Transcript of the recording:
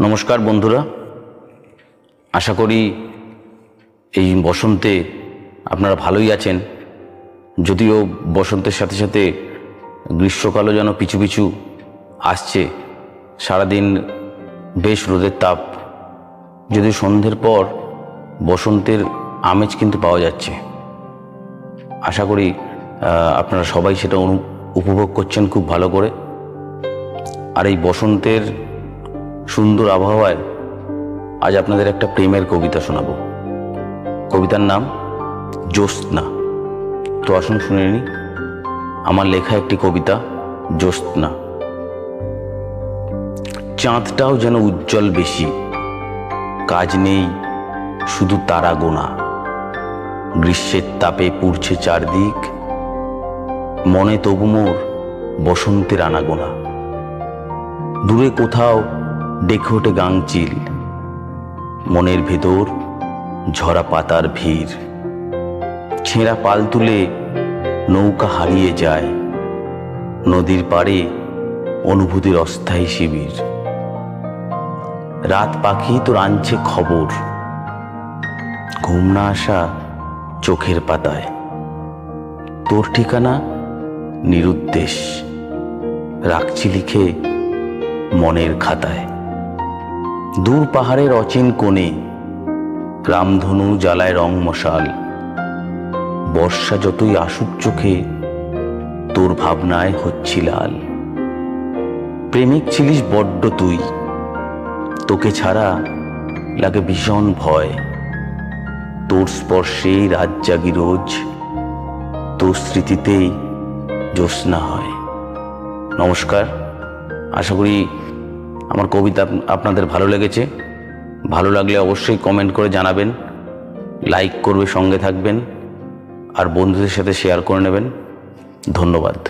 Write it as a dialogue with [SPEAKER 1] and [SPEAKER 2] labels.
[SPEAKER 1] নমস্কার বন্ধুরা। আশা করি এই বসন্তে আপনারা ভালোই আছেন। যদিও বসন্তের সাথে সাথে গ্রীষ্মকালও যেন পিছু পিছু আসছে। সারাদিন বেশ রোদের তাপ। যদি সন্ধ্যের পর বসন্তের আমেজ কিন্তু পাওয়া যাচ্ছে। আশা করি আপনারা সবাই সেটা উপভোগ করছেন খুব ভালো করে। আর এই বসন্তের সুন্দর আবহাওয়ায় আজ আপনাদের একটা প্রেমের কবিতা শোনাবো। কবিতার নাম জ্যোৎস্না। তো আসুন শুনে নি আমার লেখা একটি কবিতা, জ্যোৎস্না। চাঁদটাও যেন উজ্জ্বল বেশি। কাজ নেই, শুধু তারা গোনা। গ্রীষ্মের তাপে পুড়ছে চারদিক। মনে তবু মোর বসন্তের আনাগোনা। দূরে কোথাও ডেকে ওঠে গাংচিল মনের ভেতর ঝরা পাতার ভিড়। ছেঁড়া পাল তুলে নৌকা হারিয়ে যায়। নদীর পাড়ে অনুভূতির অস্থায়ী শিবির। রাত পাখি তোর আনছে খবর। ঘুম না আসা চোখের পাতায়। তোর ঠিকানা? নিরুদ্দেশ। রাখছি লিখে মনের খাতায়। দূর পাহাড়ের অচিন কোণে রামধনু জ্বালায় রং মশাল। বর্ষা যতই আসুক চোখে, তোর ভাবনায় হচ্ছি লাল। প্রেমিক ছিলিস বড্ড তুই। তোকে ছাড়া লাগে ভীষণ ভয়। তোর স্পর্শেই রাত জাগি রোজ, তোর স্মৃতিতেই জ্যোৎস্না হয়। নমস্কার, আশা করি আমার কবিতা আপনাদের ভালো লেগেছে। ভালো লাগলে অবশ্যই কমেন্ট করে জানাবেন লাইক করবে সঙ্গে থাকবেন, আর বন্ধুদের সাথে শেয়ার করে নেবেন। ধন্যবাদ।